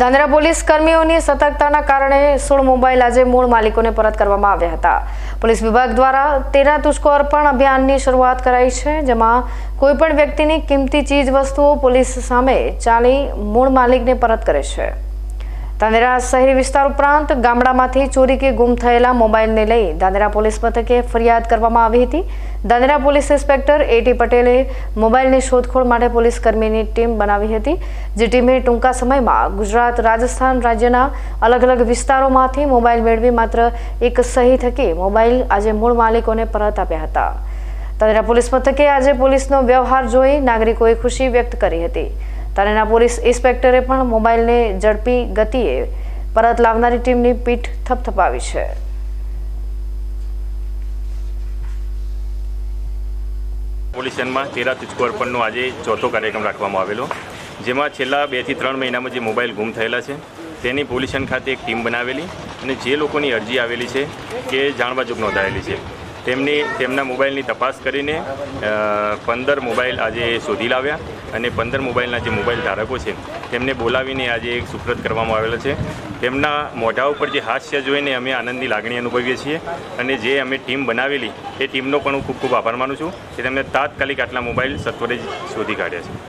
Dhanera police કર્મીઓની સતર્કતાના કારણે સોળ mobile આજે મૂળ માલિકોને પરત કરવામાં આવ્યા હતા. પોલીસ વિભાગ દ્વારા તેના તુષ્કો અર્પણ અભિયાનની શરૂઆત કરાઈ છે, જેમાં કોઈપણ વ્યક્તિની કિંમતી ચીજ વસ્તુઓ પોલીસ સામે ચાલી મૂળ માલિકને પરત કરે છે. ધાનેરા શહેરી વિસ્તાર ઉપરાંત ગામડામાંથી ચોરી કે ગુમ થયેલા મોબાઈલને લઈ ધાનેરા પોલીસ મથકે ફરિયાદ કરવામાં આવી હતી. ધાનેરા પોલીસ ઇન્સ્પેક્ટર એટી પટેલે મોબાઈલની શોધખોળ માટે પોલીસ કર્મીની ટીમ બનાવી હતી, જે ટીમે ટૂંકા સમયમાં ગુજરાત, રાજસ્થાન રાજ્યના અલગ અલગ વિસ્તારોમાંથી મોબાઈલ મેળવી માત્ર એક સહી થકી મોબાઈલ આજે મૂળ માલિકોને પરત આપ્યા હતા. ધાનેરા પોલીસ મથકે આજે પોલીસનો વ્યવહાર જોઈ નાગરિકોએ ખુશી વ્યક્ત કરી હતી. ધાનેરા પોલીસ ઇન્સ્પેક્ટરે પણ મોબાઈલને ઝડપી ગતિએ પરત લાવનારી ટીમની પીઠ થપથપાવી છે. પોલીસ સ્ટેશનમાં તેરા તુચકો અર્પણનો આજે ચોથો કાર્યક્રમ રાખવામાં આવેલો. જેમાં છેલ્લા બેથી ત્રણ મહિનામાં જે મોબાઈલ ગુમ થયેલા છે, તેની પોલીસ ખાતે એક ટીમ બનાવેલી અને જે લોકોની અરજી આવેલી છે કે જાણવાજોગ નોંધાયેલી છે. તેમની, તેમના મોબાઈલની તપાસ કરીને પંદર મોબાઈલ આજે શોધી લાવ્યા. અને પંદર મોબાઈલના જે મોબાઈલ ધારકો છે, તેમને બોલાવીને આજે એક સુપ્રત કરવામાં આવેલો છે. તેમના મોઢા ઉપર જે હાસ્ય જોઈને અમે આનંદની લાગણી અનુભવીએ છીએ અને જે અમે ટીમ બનાવેલી, એ ટીમનો પણ હું ખૂબ ખૂબ આભાર માનું છું કે તેમને તાત્કાલિક આટલા મોબાઈલ સત્વરે શોધી કાઢ્યા છે.